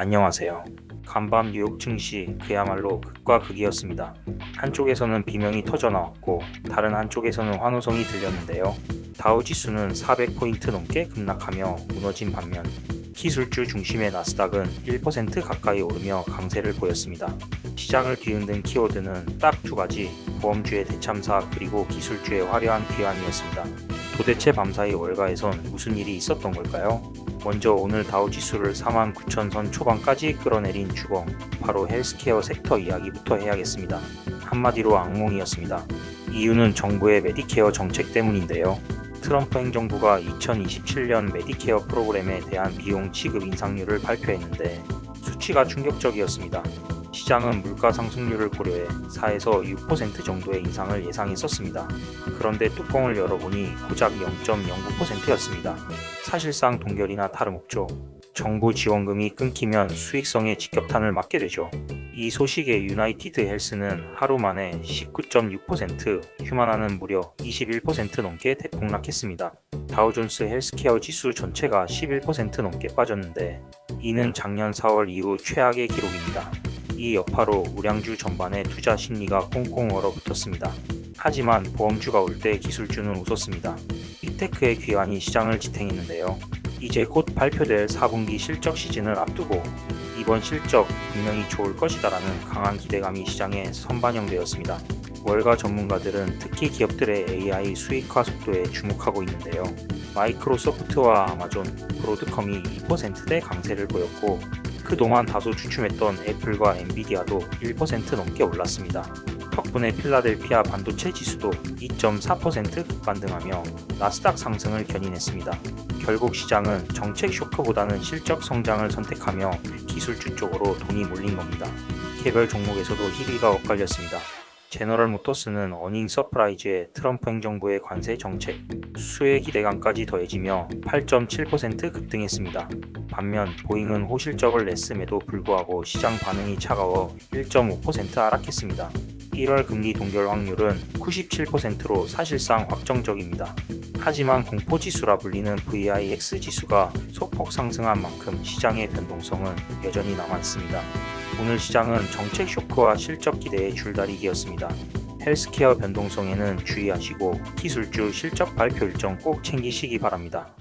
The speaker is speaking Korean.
안녕하세요. 간밤 뉴욕 증시 그야말로 극과 극이었습니다. 한쪽에서는 비명이 터져 나왔고 다른 한쪽에서는 환호성이 들렸는데요. 다우 지수는 400포인트 넘게 급락하며 무너진 반면 기술주 중심의 나스닥은 1% 가까이 오르며 강세를 보였습니다. 시장을 뒤흔든 키워드는 딱 두 가지, 보험주의 대참사 그리고 기술주의 화려한 귀환이었습니다. 도대체 밤사이 월가에선 무슨 일이 있었던 걸까요? 먼저 오늘 다우 지수를 49,000선 초반까지 끌어내린 주범, 바로 헬스케어 섹터 이야기부터 해야겠습니다. 한마디로 악몽이었습니다. 이유는 정부의 메디케어 정책 때문인데요. 트럼프 행정부가 2027년 메디케어 프로그램에 대한 비용 지급 인상률을 발표했는데 수치가 충격적이었습니다. 시장은 물가 상승률을 고려해 4에서 6% 정도의 인상을 예상했었습니다. 그런데 뚜껑을 열어보니 고작 0.09%였습니다. 사실상 동결이나 다름없죠. 정부 지원금이 끊기면 수익성에 직격탄을 맞게 되죠. 이 소식에 유나이티드 헬스는 하루 만에 19.6%, 휴마나는 무려 21% 넘게 대폭락했습니다. 다우존스 헬스케어 지수 전체가 11% 넘게 빠졌는데 이는 작년 4월 이후 최악의 기록입니다. 이 여파로 우량주 전반의 투자 심리가 꽁꽁 얼어붙었습니다. 하지만 보험주가 올 때 기술주는 웃었습니다. 빅테크의 귀환이 시장을 지탱했는데요. 이제 곧 발표될 4분기 실적 시즌을 앞두고 이번 실적 분명히 좋을 것이다라는 강한 기대감이 시장에 선반영되었습니다. 월가 전문가들은 특히 기업들의 AI 수익화 속도에 주목하고 있는데요. 마이크로소프트와 아마존, 브로드컴이 2%대 강세를 보였고 그동안 다소 주춤했던 애플과 엔비디아도 1% 넘게 올랐습니다. 덕분에 필라델피아 반도체 지수도 2.4% 급반등하며 나스닥 상승을 견인했습니다. 결국 시장은 정책 쇼크보다는 실적 성장을 선택하며 기술주 쪽으로 돈이 몰린 겁니다. 개별 종목에서도 희비가 엇갈렸습니다. 제너럴 모터스는 어닝 서프라이즈의 트럼프 행정부의 관세 정책, 수혜 기대감까지 더해지며 8.7% 급등했습니다. 반면 보잉은 호실적을 냈음에도 불구하고 시장 반응이 차가워 1.5% 하락했습니다. 1월 금리 동결 확률은 97%로 사실상 확정적입니다. 하지만 공포지수라 불리는 VIX 지수가 소폭 상승한 만큼 시장의 변동성은 여전히 남아있습니다. 오늘 시장은 정책 쇼크와 실적 기대의 줄다리기였습니다. 헬스케어 변동성에는 주의하시고 기술주 실적 발표 일정 꼭 챙기시기 바랍니다.